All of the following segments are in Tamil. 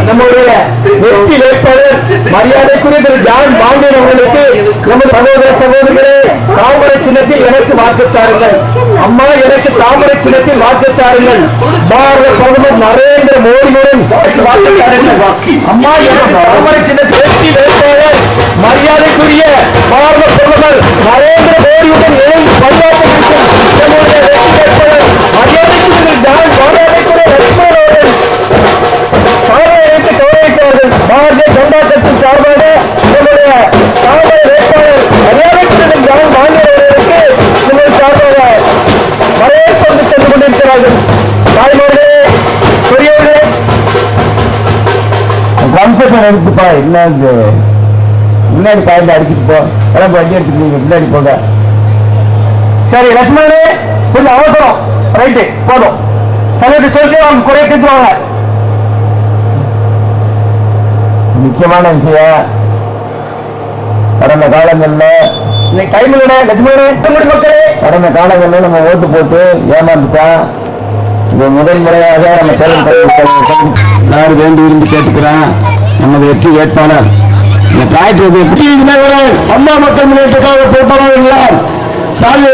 நம்முடைய வெற்றி வேட்பாளர் மரியாதைக்குரிய திரு ஜான் பாண்டியன் அவர்களுக்கு நமது சகோதர சகோதரிகளே தாமரை சின்னத்தில் எனக்கு வாக்குத்தாருங்கள் அம்மா எனக்கு தாமரை சின்னத்தில் வாக்குத்தாருங்கள் பாரத பிரதமர் நரேந்திர மோடியுடன் வாக்கு அம்மா எனக்கு தாமரை சின்னத்தில் வெற்றி வேட்பாளர் மரியாதைக்குரிய பாரத பிரதமர் நரேந்திர மோடியுடன் இணைந்து பணியாற்ற வெற்றி வேட்பாளர் மரியாதை வம்சத்தை எடுத்துப்பா என்ன இது? முன்னாடி பாயிண்ட் அடிச்சுட்டு போ. எல்லாம் வண்டி எடுத்துக்கீங்க முன்னாடி போங்க. சரி லட்சுமணே கொஞ்சம் அவசரம். ரைட்டு போதும். தலைவர் சொல்லிட்டு அவங்க குறை வாங்க. முக்கியமான விஷயம் கடந்த காலங்களில் இன்னைக்கு டைம் இல்லைண்ணே லட்சுமணே மக்களே. கடந்த காலங்களில் நம்ம ஓட்டு போட்டு ஏமாந்துட்டான் இது முதல் முறையாக நம்ம தேர்தல் நான் வேண்டி விரும்பி கேட்டுக்கிறேன்? நமது வெற்றி வேட்பாளர். இந்த டிராக்டர் எப்படி அம்மா மக்கள் முன்னேற்றக்காக பொறுப்பாளர் சாமி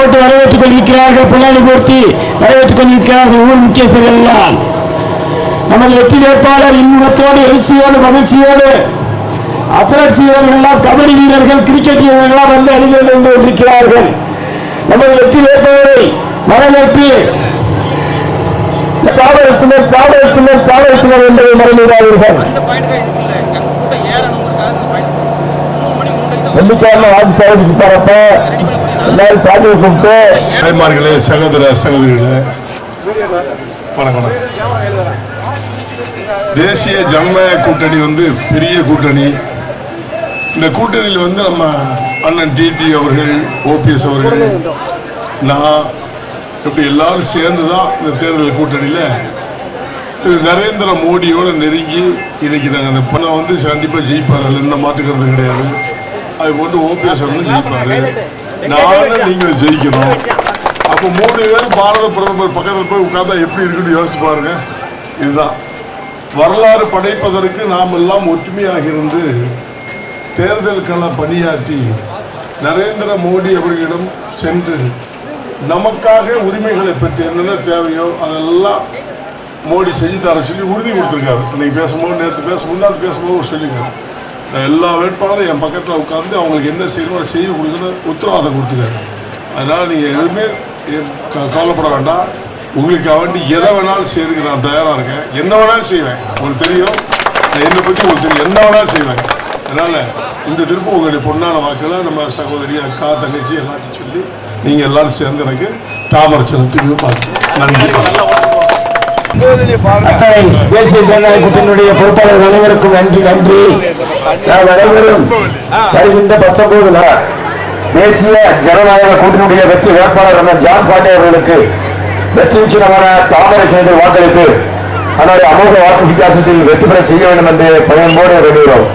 ஓட்டு வரவேற்றுக் கொண்டிருக்கிறார்கள். பின்னாடி பூர்த்தி வரவேற்றுக் கொண்டிருக்கிறார்கள். ஊர் முக்கியஸ்தர்கள் எல்லாம். நமது வெற்றி வேட்பாளர் இன்பத்தோடு எழுச்சியோடு மகிழ்ச்சியோடு அத்லட்ஸ் எல்லாம் கபடி வீரர்கள் கிரிக்கெட் வீரர்கள் எல்லாம் வந்து அணிகள் கொண்டு கொண்டிருக்கிறார்கள் நமது வெற்றி வேட்பாளரை வரவேற்று காவல்துனர் காவல்துனர் காவல்துனர் என்பதை மறந்துவிடாதீர்கள். வெள்ளிக்கிழமை வாக்கு சேவைக்கு போறப்ப எல்லாரும் சாமியை கூப்பிட்டு தாய்மார்களே சகோதர சகோதரிகளே வணக்கம் வணக்கம். தேசிய ஜனநாயக கூட்டணி வந்து பெரிய கூட்டணி. இந்த கூட்டணியில் வந்து நம்ம அண்ணன் டிடி அவர்கள் ஓபிஎஸ் அவர்கள் நான் இப்படி எல்லாரும் சேர்ந்து தான் இந்த தேர்தல் கூட்டணியில் திரு நரேந்திர மோடியோட நெருங்கி இன்னைக்கு நாங்கள் அந்த பணம் வந்து கண்டிப்பாக ஜெயிப்பார். அதில் எந்த மாற்றுக்கிறது கிடையாது. அது போட்டு ஓபிஎஸ் வந்து ஜெயிப்பார். நானும் நீங்கள் ஜெயிக்கணும். அப்போ மூணு பேர் பாரத பிரதமர் பக்கத்தில் போய் உட்காந்தா எப்படி இருக்குன்னு யோசிச்சு பாருங்க. இதுதான். வரலாறு படைப்பதற்கு நாம் எல்லாம் ஒற்றுமையாக இருந்து தேர்தலுக்கெல்லாம் பணியாற்றி நரேந்திர மோடி அவர்களிடம் சென்று நமக்காக உரிமைகளை பற்றி என்னென்ன தேவையோ அதெல்லாம் மோடி செஞ்சு தர சொல்லி உறுதி கொடுத்துருக்காரு. இன்னைக்கு பேசும்போது நேற்று பேச முன்னாடி பேசும்போது சொல்லிங்க நான் எல்லா வேட்பாளரும் என் பக்கத்தில் உட்காந்து அவங்களுக்கு என்ன செய்யணுமோ அதை செய்ய கொடுக்குன்னு உத்தரவாதம் கொடுத்துருக்காரு. அதனால் நீங்கள் எதுவுமே க- கவலைப்பட வேண்டாம். உங்களுக்கு வேண்டி எதை வேணாலும் செய்யறதுக்கு நான் தயாராக இருக்கேன். என்ன வேணாலும் செய்வேன். உங்களுக்கு தெரியும். நான் என்னை பற்றி உங்களுக்கு தெரியும். என்ன வேணாலும் செய்வேன். அதனால் இந்த திருப்பம் உங்களுடைய பொண்ணான வாக்கெல்லாம் நம்ம சகோதரி அக்கா தங்கச்சி எல்லாத்தையும் சொல்லி நீங்கள் எல்லாரும் சேர்ந்து எனக்கு தாமரை செலுத்தி பார்த்து நன்றி. தேசிய ஜனநாயக கூட்டணியுடைய பொறுப்பாளர்கள் அனைவருக்கும் நன்றி நன்றி. நாம் அனைவரும் வருகின்ற பத்தொன்பது நாள் தேசிய ஜனநாயக கூட்டணியுடைய வெற்றி வேட்பாளர் ஜான் பாண்டே அவர்களுக்கு வெற்றி உச்சிதமான தாமரை செய்து வாக்களித்து அதனுடைய அமோக வாக்கு வித்தியாசத்தில் வெற்றி பெற செய்ய வேண்டும் என்று பயன்போடு வேண்டுகிறோம்.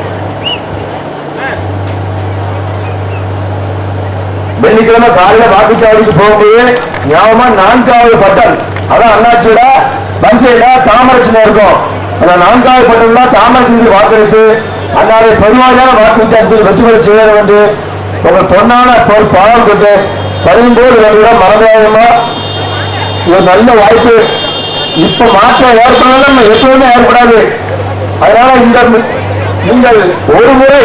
வெள்ளிக்கிழமை காலையில வாக்குச்சாவடிக்கு போகும்போது ஞாபகமா நான்காவது பட்டம் அதான் அண்ணாச்சியோட வரிசையில தாமரச்சின இருக்கும். அந்த நான்காவது பட்டம் தான் தாமரச்சியில் வாக்களித்து அன்னாரை பெருவாரியான வாக்கு வித்தியாசத்தில் வெற்றி பெற செய்ய என்று உங்கள் பொன்னான பொறு கொண்டு பதினொன்பது வருடம் மறந்தாயமா இது ஒரு நல்ல வாய்ப்பு. இப்ப மாற்றம் ஏற்படலாம் நம்ம எப்பவுமே ஏற்படாது. அதனால இந்த நீங்கள் ஒரு முறை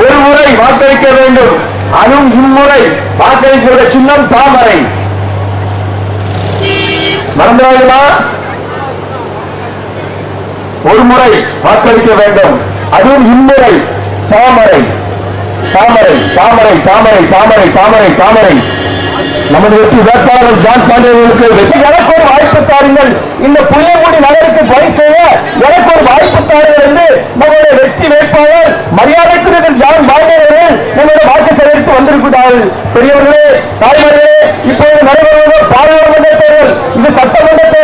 ஒரு முறை வாக்களிக்க வேண்டும். அதுவும் இம்முறை வாக்களிப்போட சின்னம் தாமரை. மறந்துடாதீங்களா ஒரு முறை வாக்களிக்க வேண்டும். அதுவும் இம்முறை தாமரை. தாமரை தாமரை தாமரை தாமரை தாமரை தாமரை. நமது வெற்றி வேட்பாளர் ஜான் பாண்டியர்களுக்கு வெற்றி. எனக்கு ஒரு வாய்ப்பு தாருங்கள். இந்த புளியங்குடி நகருக்கு பணி செய்ய எனக்கு ஒரு வாய்ப்பு தாருங்கள் என்று நம்முடைய வெற்றி வேட்பாளர் மரியாதைக்குரிய ஜான் பாண்டியன் அவர்கள் நம்முடைய வாக்கு சேகரித்து வந்திருக்கிறார்கள் பெரியவர்களே தாய்மார்களே இப்போது நடைபெறுவது பாராளுமன்ற தேர்தல். இது சட்டமன்ற தேர்தல்.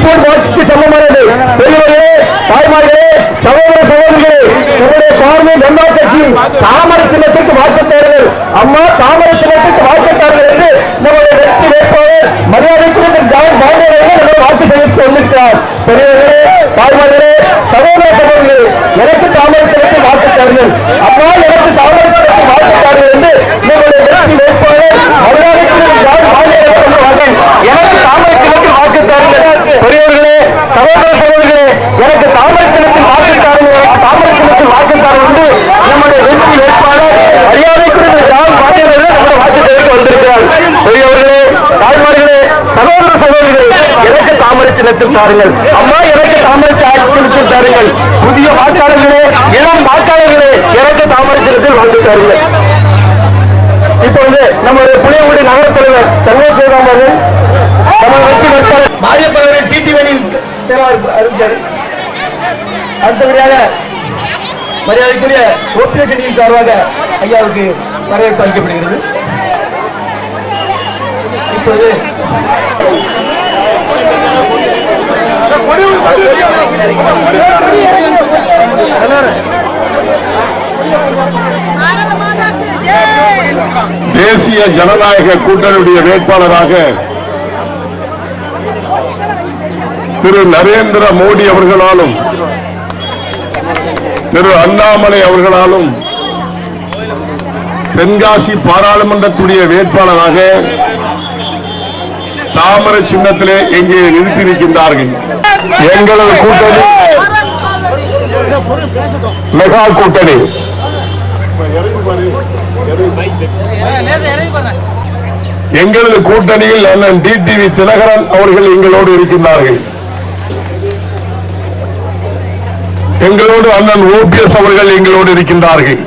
போட்டு போடு வாக்குக்கு சமமானது. பெரியவர்களே தாய்மார்களே சகோதர சகோதரிகளே உங்களுடைய பார்வை நம்மா கட்சி தாமரை சின்னத்திற்கு வாக்குத்தார்கள் அம்மா தாமரை சின்னத்திற்கு வாக்குத்தார்கள் என்று நம்முடைய வெற்றி வேட்பாளர் மரியாதைக்குரிய ஜான் பாண்டியன் அவர்கள் வாக்கு செய்து வந்திருக்கிறார் பெரியவர்களே தாய்மார்களே சகோதர சகோதரிகளே எனக்கு தாமரை வாக்கு தாருங்கள் அம்மா எனக்கு தாமரை வாக்கு தாருங்கள் என்று நம்முடைய வெற்றி வேட்பாளர் மரியாதைக்குரிய ஜான் மாநில சொல்லுவார்கள் எனக்கு தாமரத்திற்கு வாக்கு தாருங்கள் பெரியவர்களே சகோதர சகோதரிகளே எனக்கு தாமரத்தினத்தில் வாக்கு தாருங்கள் எனக்கு தாமரத்தினத்தில் வந்து நம்முடைய வெற்றி வேட்பாளர் மரியாதைக்குரிய ஜான் மாநில நம்முடைய வாக்கு தெரிவிக்க வந்திருக்கிறார் பெரியவர்களே தாய்மார்களே சகோதர சகோதரிகளே எனக்கு தாமரை சின்னத்தில் தாருங்கள். அம்மா எனக்கு தாமரை சின்னத்தில் தாருங்கள். புதிய வாக்காளர்களே இளம் வாக்காளர்களே எனக்கு தாமரை சின்னத்தில் வாக்கு தாருங்கள். இப்பொழுது நம்முடைய புளியங்குடி நகர தலைவர் சண்முக சிவராம் நம்ம நமது வெற்றி வேட்பாளர் மாரியப்பனவரின் டிடி வேணியின் செயலாளர் அறிவித்தார். அடுத்தபடியாக மரியாதைக்குரிய ஓபிஎஸ் அணியின் சார்பாக ஐயாவுக்கு வரவேற்பு அளிக்கப்படுகிறது. இப்போது தேசிய ஜனநாயக கூட்டணியுடைய வேட்பாளராக திரு நரேந்திர மோடி அவர்களாலும் திரு அண்ணாமலை அவர்களாலும் தென்காசி பாராளுமன்றத்துடைய வேட்பாளராக தாமர சின்னத்திலே இங்கே நிறுத்தியிருக்கின்றார்கள் எங்களது கூட்டணி மெகா கூட்டணி. எங்களது கூட்டணியில் அண்ணன் டிடிவி தினகரன் அவர்கள் எங்களோடு இருக்கின்றார்கள். எங்களோடு அண்ணன் ஓபிஎஸ் அவர்கள் எங்களோடு இருக்கின்றார்கள்.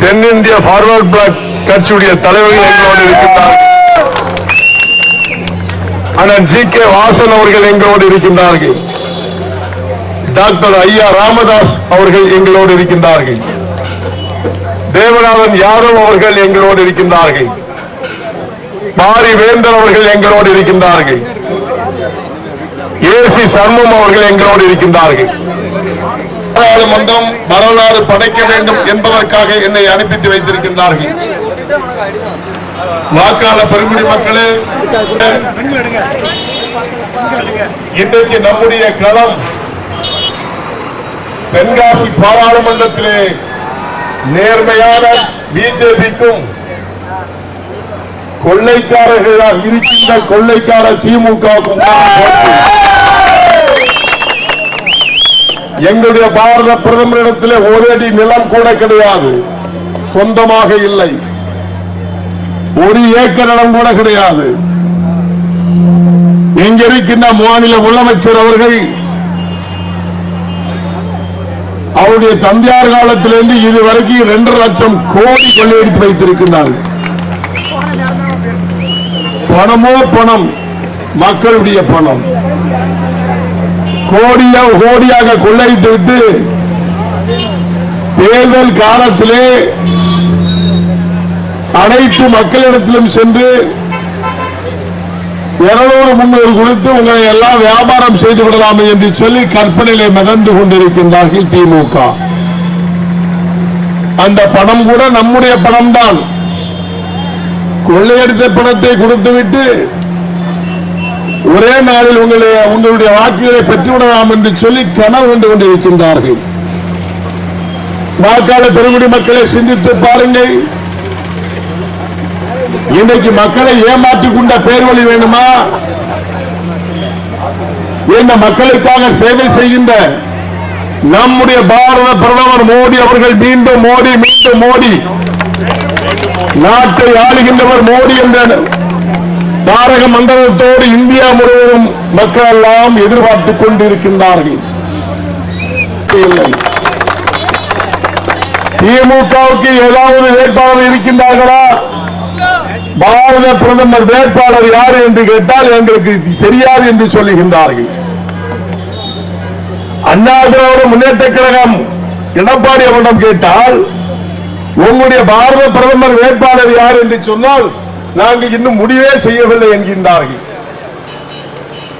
தென்னிந்திய ஃபார்வர்ட் பிளாக் கட்சியுடைய தலைவர்கள் எங்களோடு இருக்கின்றார்கள். அண்ணன் ஜி கே வாசன் அவர்கள் எங்களோடு இருக்கின்றார்கள். டாக்டர் ஐயா ராமதாஸ் அவர்கள் எங்களோடு இருக்கின்றார்கள். தேவநாதன் யாதவ் அவர்கள் எங்களோடு இருக்கின்றார்கள். பாரி வேந்தர் அவர்கள் எங்களோடு இருக்கின்றார்கள். ஏசி சர்மம் அவர்கள் எங்களோடு இருக்கின்றார்கள். பாராளுமன்றம் வரலாறு படைக்க வேண்டும் என்பதற்காக என்னை அனுப்பித்து வைத்திருக்கின்றார்கள். வாக்காளர் பெருங்குடி மக்களே இன்றைக்கு நம்முடைய களம் தென்காசி பாராளுமன்றத்திலே நேர்மையான பிஜேபிக்கும் கொள்ளைக்காரர்களாக இருக்கின்ற கொள்ளைக்கார திமுகவுக்கும் எங்களுடைய பாரத பிரதமரிடத்திலே ஒரு அடி நிலம் கூட கிடையாது. சொந்தமாக இல்லை. ஒரு ஏக்கர் நிலம் கூட கிடையாது. எங்க இருக்கின்ற மாநில முதலமைச்சர் அவர்கள் அவருடைய தந்தையார் காலத்திலிருந்து இதுவரைக்கும் இரண்டரை லட்சம் கோடி கொள்ளையடித்து வைத்திருக்கின்றார்கள் பணமோ பணம் மக்களுடைய பணம். கோடியா கோடியாக கொள்ளையிட்டு விட்டு தேர்தல் காலத்திலே அனைத்து மக்களிடத்திலும் சென்று இருநூறு முன்னூறு கொடுத்து உங்களை எல்லாம் வியாபாரம் செய்து விடலாம் என்று சொல்லி கற்பனையிலே மிதந்து கொண்டிருக்கின்றார்கள் திமுக. அந்த பணம் கூட நம்முடைய பணம் தான் கொள்ளையடித்த பணத்தை கொடுத்துவிட்டு ஒரே நாளில் உங்களை உங்களுடைய வாக்குகளை பெற்றுவிடலாம் என்று சொல்லி கனவு கொண்டு கொண்டிருக்கின்றார்கள். வாக்காளர் பெருங்குடி மக்களை சிந்தித்து பாருங்கள். இன்றைக்கு மக்களை ஏமாற்றிக் கொண்ட பேர் வழி வேணுமா? இந்த மக்களுக்காக சேவை செய்கின்ற நம்முடைய பாரத பிரதமர் மோடி அவர்கள் மீண்டும் மோடி மீண்டும் மோடி. நாட்டை ஆளுகின்றவர் மோடி என்ற பாரக மண்டலத்தோடு இந்தியா முழுவதும் மக்கள் எல்லாம் எதிர்பார்த்துக் கொண்டிருக்கின்றார்கள். திமுகவுக்கு ஏதாவது வேட்பாளர் இருக்கின்றார்களா? பாரத பிரதமர் வேட்பாளர் யார் என்று கேட்டால் எங்களுக்கு தெரியாது என்று சொல்லுகின்றார்கள். அண்ணா திராவிட முன்னேற்ற கழகம் எடப்பாடி அவரிடம் கேட்டால் உங்களுடைய பாரத பிரதமர் வேட்பாளர் யார் என்று சொன்னால் நாங்கள் இன்னும் முடிவே செய்யவில்லை என்கின்றார்கள்.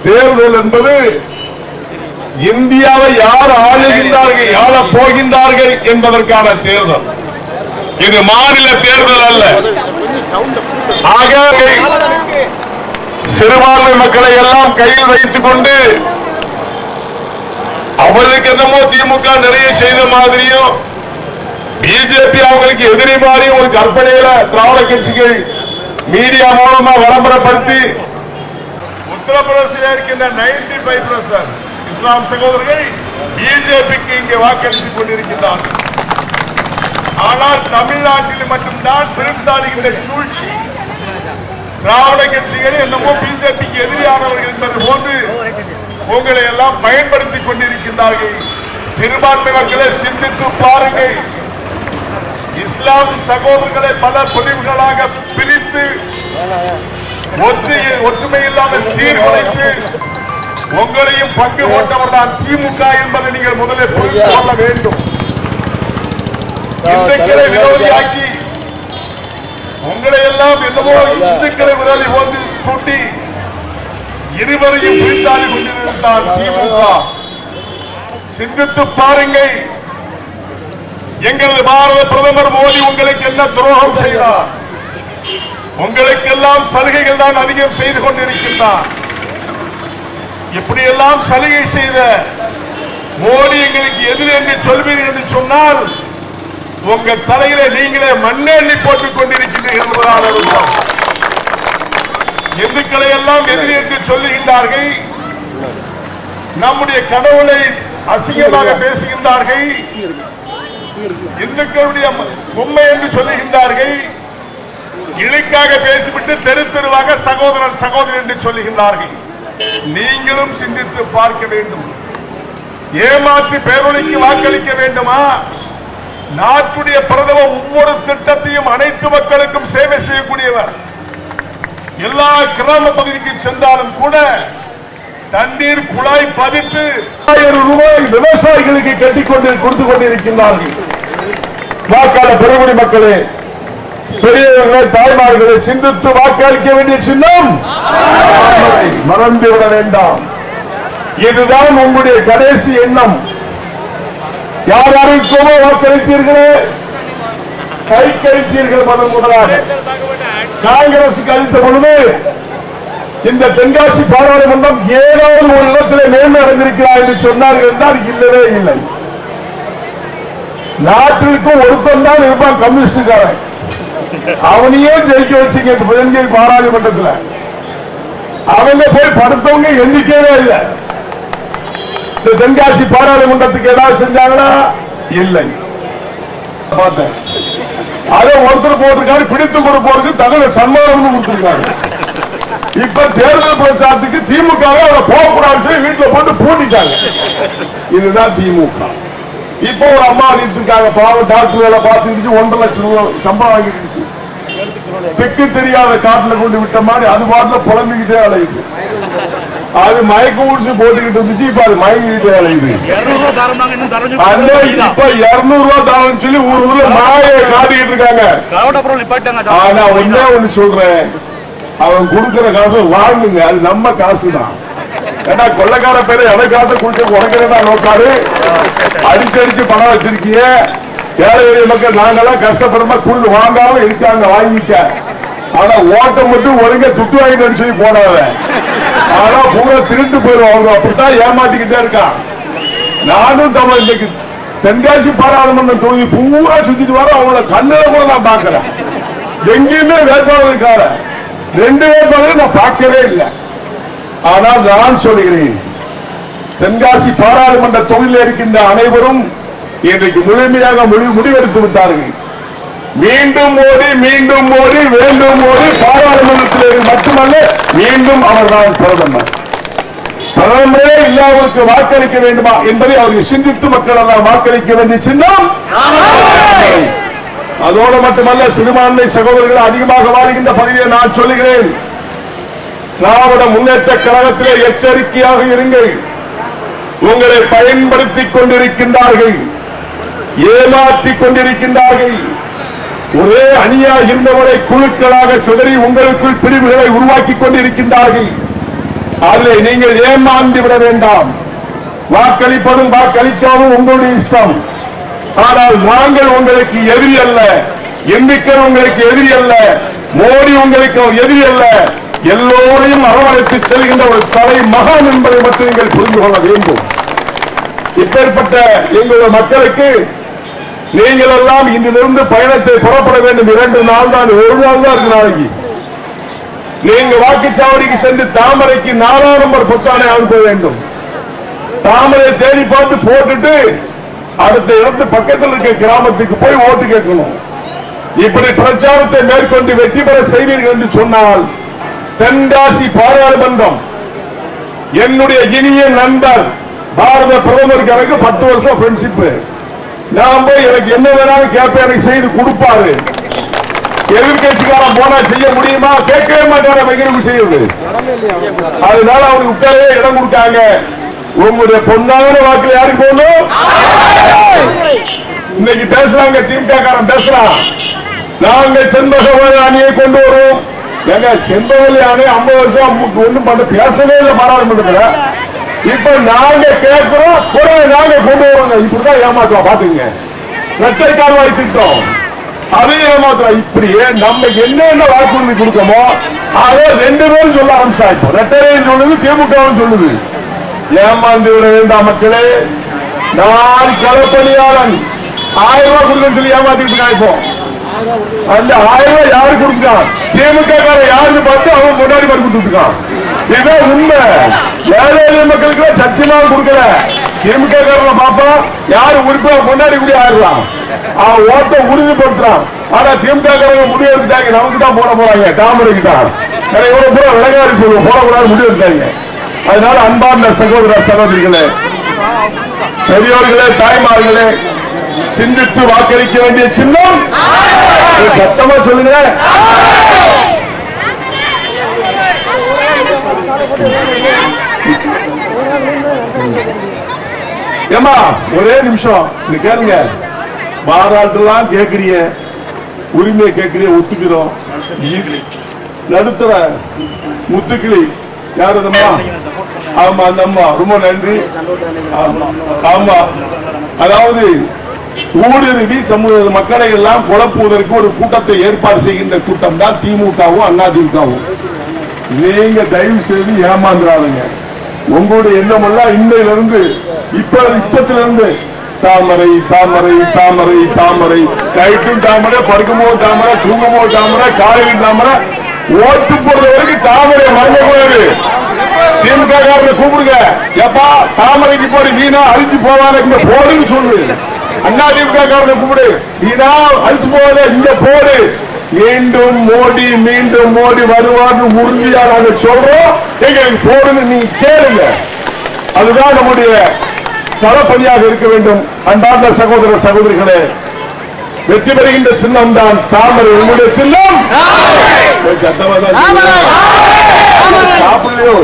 தேர்தல் என்பது இந்தியாவை யார் ஆளுகின்றார்கள் யார போகின்றார்கள் என்பதற்கான தேர்தல். இது மாநில தேர்தல் அல்ல. ஆக சிறுபான்மை மக்களை எல்லாம் கையில் வைத்துக் கொண்டு அவர்களுக்கு என்னமோ திமுக நிறைய செய்த மாதிரியும் பிஜேபி அவங்களுக்கு எதிரி மாதிரி ஒரு கற்பனையில திராவிட கட்சிகள் மீடியா மூலமா விளம்பரப்படுத்தி உத்தரப்பிரதேச இருக்கின்ற நைன்டி ஃபைவ் இஸ்லாம் சகோதரர்கள் பிஜேபிக்கு இங்கே வாக்களித்துக் கொண்டிருக்கின்றார்கள். ஆனால் தமிழ்நாட்டில் மட்டும்தான் திருத்தாடுகின்ற சூழ்ச்சி. திராவிட கட்சிகள் என்னமோ பிஜேபிக்கு எதிரியானவர்கள் என்பது போன்று உங்களை எல்லாம் பயன்படுத்திக் கொண்டிருக்கின்றார்கள். சிறுபான்மை மக்களை சிந்தித்து பாருங்கள். இஸ்லாமிய சகோதரர்களை பல பிரிவுகளாக பிரித்து ஒற்றுமை இல்லாமல் சீர்குலைத்து உங்களையும் பங்கு போட்டவர் தான் திமுக என்பதை நீங்கள் முதலில் புரிந்து கொள்ள வேண்டும். இந்துக்களை விரோதியாக்கி உங்களை எல்லாம் என்னவோ இந்துக்களை விரோதி போன்று சூட்டி இருவரையும் பிரித்தாடி கொண்டிருந்தார் திமுக. சிந்தித்து பாருங்கள். எங்களது பாரத பிரதமர் மோடி உங்களுக்கு என்ன துரோகம் செய்தார்? உங்களுக்கெல்லாம் சலுகைகள் தான் அதிகம் செய்து கொண்டிருக்கின்றார். இப்படியெல்லாம் சலுகை செய்த மோடி எங்களுக்கு எதிர் என்று சொல்வீர்கள் என்று சொன்னால் உங்க தலையில நீங்களே மண்ணெண்ணி போட்டுக் கொண்டிருக்கிறீர்கள் என்பதால் அர்த்தம். இந்துக்களை எல்லாம் எதிரி என்று சொல்லுகின்றார்கள். நம்முடைய கடவுளை அசிங்கமாக பேசுகின்றார்கள். இந்துக்களுடைய பொம்மை என்று சொல்லுகின்றார்கள். இழுக்காக பேசிவிட்டு தெரு தெருவாக சகோதரன் சகோதரி என்று சொல்லுகின்றார்கள். நீங்களும் சிந்தித்து பார்க்க வேண்டும். ஏமாற்றி பேரொழிக்கு வாக்களிக்க வேண்டுமா? நாட்டுடைய பிரதம ஒவ்வொரு திட்டத்தையும் அனைத்து மக்களுக்கும் சேவை செய்யக்கூடியவர். எல்லா கிராம பகுதிக்கு சென்றாலும் கூட தண்ணீர் குழாய் பதித்து ஆயிரம் ரூபாய் விவசாயிகளுக்கு கட்டிக்கொண்டு கொடுத்து கொண்டிருக்கின்றார்கள். வாக்காள பெருங்குடி மக்களே பெரியவர்கள் தாய்மார்களை சிந்தித்து வாக்களிக்க வேண்டிய சின்னம் மறந்துவிட வேண்டாம். இதுதான் உங்களுடைய கடைசி எண்ணம். யார் யாருக்குமோ வாக்களித்தீர்களே? கை கழித்தீர்கள் மதம் முதலாக. காங்கிரசுக்கு அளித்த பொழுது இந்த தென்காசி பாராளுமன்றம் ஏதாவது ஒரு இடத்திலே மேம்படைந்திருக்கிறார் என்று சொன்னார்கள் என்றால் இல்லவே இல்லை. நாட்டிற்கும் ஒருத்தன் தான் இருப்பான் கம்யூனிஸ்டுக்காரன். அவனையே ஜெயிக்க வச்சீங்க புதன்கிழமை பாராளுமன்றத்தில். அவங்க போய் படுத்தவங்க எண்ணிக்கையே இல்லை. இந்த தென்காசி பாராளுமன்றத்துக்கு ஏதாவது செஞ்சாங்களா இல்லை. பார்த்தேன். அதை ஒருத்தர் போட்டிருக்காரு பிடித்து கொடுப்போருக்கு தகவல் சன்மானம் கொடுத்திருக்காரு. இப்ப தேர்தல் பிரச்சாரத்துக்கு திமுக அவரை போகக்கூடாதுன்னு சொல்லி வீட்டுல போட்டு பூட்டிட்டாங்க. இதுதான் திமுக. இப்போ ஒரு அம்மா இருக்காங்க பாவம் டாக்டர் வேலை பார்த்துருச்சு ஒன்றரை லட்சம் ரூபாய் சம்பளம் வாங்கிருச்சு பிக்கு தெரியாத காட்டுல கொண்டு விட்ட மாதிரி அது பாட்டுல புலம்பிக்கிட்டே அலையுது. அது மயக்க ஊசி போட்டுக்கிட்டு இருந்துச்சு இப்ப அது மயங்கிக்கிட்டே அலையுது. இப்ப இருநூறு ரூபாய் தானு சொல்லி ஊர் ஊர்ல மாயை காட்டிக்கிட்டு இருக்காங்க. ஆனா ஒண்ணே ஒண்ணு சொல்றேன். அவன் கொடுக்கிற காசை வாங்குங்க அது நம்ம காசு தான் ஏன்னா கொள்ளக்கார பேரு எதை காசை குடிக்க உடக்கிறதா நோக்காரு. அடிச்சு அடிச்சு பணம் வச்சிருக்கீங்க. ஏழை எளிய மக்கள் நாங்கெல்லாம் கஷ்டப்படுமா குள் வாங்காம இருக்காங்க வாங்கிக்க. ஆனா ஓட்டம் மட்டும் ஒழுங்கா துட்டு வாங்கிட்டு சொல்லி போடாத. ஆனா பூரா திருட்டு போயிருவாங்க அப்படித்தான் ஏமாத்திக்கிட்டே இருக்கான். நானும் தமிழ் இன்னைக்கு தென்காசி பாராளுமன்றம் தொகுதி பூரா சுத்திட்டு வர அவங்கள கண்ணுல கூட நான் பார்க்கிறேன் எங்கேயுமே வேட்பாளர் இருக்காரு ரெண்டு வேட்பாளரும் நான் பார்க்கவே இல்லை. ஆனால் நான் சொல்கிறேன் தென்காசி பாராளுமன்ற தொகுதியில் இருக்கின்ற அனைவரும் இன்றைக்கு முழுமையாக முடிவு முடிவெடுத்து விட்டார்கள். மீண்டும் மோடி மீண்டும் மோடி வேண்டும் மோடி பாராளுமன்றத்தில் மட்டுமல்ல மீண்டும் அவர்தான் பிரதமர். பிரதமரே இல்லாதவருக்கு வாக்களிக்க வேண்டுமா என்பதை அவர்கள் சிந்தித்து மக்கள் எல்லாம் வாக்களிக்க வேண்டிய சின்னம் அதோடு மட்டுமல்ல சிறுபான்மை சகோதரர்கள் அதிகமாக வாழ்கின்ற பகுதியை நான் சொல்லுகிறேன் திராவிட முன்னேற்ற கழகத்திலே எச்சரிக்கையாக இருங்கள். உங்களை பயன்படுத்திக் கொண்டிருக்கின்றார்கள். ஏமாற்றிக் கொண்டிருக்கின்றார்கள். ஒரே அணியா இருந்தவரை குழுக்களாக சிதறி உங்களுக்குள் பிரிவுகளை உருவாக்கிக் கொண்டிருக்கின்றார்கள். அதில் நீங்கள் ஏமாந்து விட வேண்டாம். வாக்களிப்பதும் வாக்களிக்காமல் உங்களுடைய இஷ்டம். ஆனால் நாங்கள் உங்களுக்கு எதிரி அல்ல. எம்பிக்கள் உங்களுக்கு எதிரி அல்ல. மோடி உங்களுக்கு எதிரி அல்ல. எல்லோரையும் அரவணைத்து செல்கின்ற ஒரு தலை மகான் என்பதை மட்டும் நீங்கள் புரிந்து கொள்ள வேண்டும். இப்பேற்பட்ட எங்களுடைய மக்களுக்கு நீங்கள் எல்லாம் இன்றிலிருந்து பயணத்தை புறப்பட வேண்டும். இரண்டு நாள் தான் ஒரு நாள் தான் இருக்கு நாளைக்கு. நீங்க வாக்குச்சாவடிக்கு சென்று தாமரைக்கு நாலாம் நம்பர் பொத்தானை அனுப்ப வேண்டும். தாமரை தேடி பார்த்து போட்டுட்டு அடுத்த இடத்து பக்கத்தில் இருக்க கிராமத்துக்கு போய் ஓட்டு கேட்கணும். இப்படி பிரச்சாரத்தை மேற்கொண்டு வெற்றி பெற செய்வீர்கள் என்று சொன்னால் தென்காசி பாராளுமன்றம். என்னுடைய இனிய நண்பர் பாரத பிரதமருக்கு எனக்கு பத்து வருஷம் ஃப்ரெண்ட்ஷிப் நான் போய் எனக்கு என்ன வேணாலும் கேட்பேன் எனக்கு செய்து கொடுப்பாரு. எதிர்கட்சிக்காரன் போனா செய்ய முடியுமா? கேட்கவே மாட்டார எங்களுக்கு செய்யுது அதனால அவருக்கு உட்காரவே இடம் கொடுத்தாங்க. உங்களுடைய பொன்னான வாக்குல யாருக்கு போகணும் இன்னைக்கு பேசுறாங்க திமுக காரன் பேசுறான். நாங்கள் செண்பக அணியை கொண்டு வருவோம் ஏங்க செண்பகவல்லி அணி ஐம்பது வருஷம் ஒன்றும் பண்ண பேசவே இல்லை பாராளுமன்றத்தில். இப்ப நாங்க கேட்கிறோம் குறைய நாங்க கொண்டு வரோங்க. இப்படிதான் ஏமாத்துவோம் பாத்துங்க ரெட்டை கால்வாய் திட்டம் அதையும் ஏமாத்துறோம். இப்படியே நம்ம என்னென்ன வாக்குறுதி கொடுக்கமோ அதை ரெண்டு பேரும் சொல்ல ஆரம்பிச்சா இப்போ. ரெட்டரையும் சொல்லுது திமுகவும் சொல்லுது. ஏமாந்து விட வேண்டாம் மக்களே. நான் களப்பணியாளன் ஆயிரம் ரூபாய் கொடுக்கன்னு சொல்லி ஏமாத்திட்டு இருக்கான் இப்போ. அந்த ஆயிரம் ரூபாய் யாரு கொடுத்தான் திமுக கார யாருன்னு பார்த்து அவன் முன்னாடி மாதிரி கொடுத்துருக்கான் இதுதான் உண்மை. ஏழை எளிய மக்களுக்கு சத்தியமா கொடுக்கல. திமுக காரன பாப்பா யாரு உறுப்பினர் முன்னாடி கூட ஆயிடலாம். அவன் ஓட்ட உறுதிப்படுத்துறான். ஆனா திமுக காரங்க முடிவு எடுத்துட்டாங்க. நமக்கு தான் போட போறாங்க. தாமரைக்கு தான். எனக்கு இவ்வளவு பூரா விளங்காரி சொல்லுவோம் போடக்கூடாது முடிவு எடுத்தாங்க அதனால அன்பார்ந்த சகோதர சகோதரிகளே பெரியோர்களே தாய்மார்களே சிந்தித்து வாக்களிக்க வேண்டிய சின்னம்? சத்தமா சொல்லுங்க ஏமா ஒரே நிமிஷம். நீ கேளுங்க. பாராட்டுலாம் கேக்குறீங்க. உரிமையை கேக்குறீங்க ஒத்துக்கிறோம். நடுத்தர முத்துக்கிளி. யார் அதம்மா ஆமா அந்த அம்மா. ரொம்ப நன்றி. ஆமா. அதாவது ஊடுருவி சமூக மக்களை எல்லாம் குழப்புவதற்கு ஒரு கூட்டத்தை ஏற்பாடு செய்கின்ற கூட்டம் தான் திமுகவும் அண்ணா திமுகவும் நீங்க தயவு செய்து ஏமாந்துடாதீங்க உங்களுடைய எண்ணம் எல்லாம் இன்னையிலிருந்து இப்ப இப்பத்துல இருந்து தாமரை தாமரை தாமரை தாமரை. நைட்டும் தாமரை படுக்கும் போது தாமரை தூங்கும் போது தாமரை காலையில் தாமரை. ஓட்டு போடுற வரைக்கும் தாமரை மறந்த கூடாது திமுக கூப்பிடுங்க. எப்பா தாமரைக்கு போடு வீணா அழிஞ்சு போவான போடுன்னு சொல்லு. அண்ணா திமுக காரனை கூப்பிடு வீணா அழிச்சு போவாத இங்க போடு. மீண்டும் மோடி மீண்டும் மோடி வருவார்னு உறுதியா நாங்க சொல்றோம். எங்களுக்கு போடுன்னு நீங்க கேளுங்க. அதுதான் நம்முடைய தளப்பணியாக இருக்க வேண்டும். அன்பார்ந்த சகோதர சகோதரிகளே வெற்றி பெறுகின்ற சின்னம் தான் தாமரை. உங்களுடைய சின்னம். சாப்பிடலையோ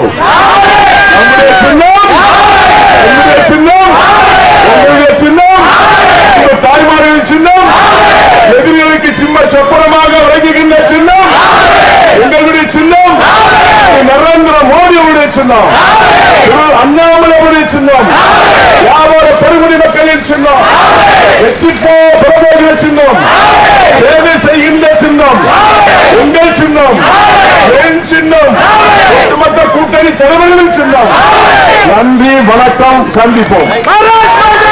நம்முடைய சின்னம் நம்முடைய சின்னம் உங்களுடைய சின்னம் உங்கள் தாய்மார்களின் சின்னம் எதிரிகளுக்கு சிம்ம சொப்பனமாக விளங்குகின்ற சின்னம் எங்களுடைய சின்னம் நரேந்திர மோடி அவருடைய சின்னம் திரு அண்ணாமலை அவருடைய சின்னம் வியாபார பெருங்குடி மக்களின் சின்னம் வெற்றிப்போ பிரபோகிற சின்னம் சேவை செய்கின்ற சின்னம் உங்கள் சின்னம் என் சின்னம் ஒட்டுமொத்த கூட்டணி தலைவர்களின் சின்னம் நன்றி வணக்கம் சந்திப்போம்.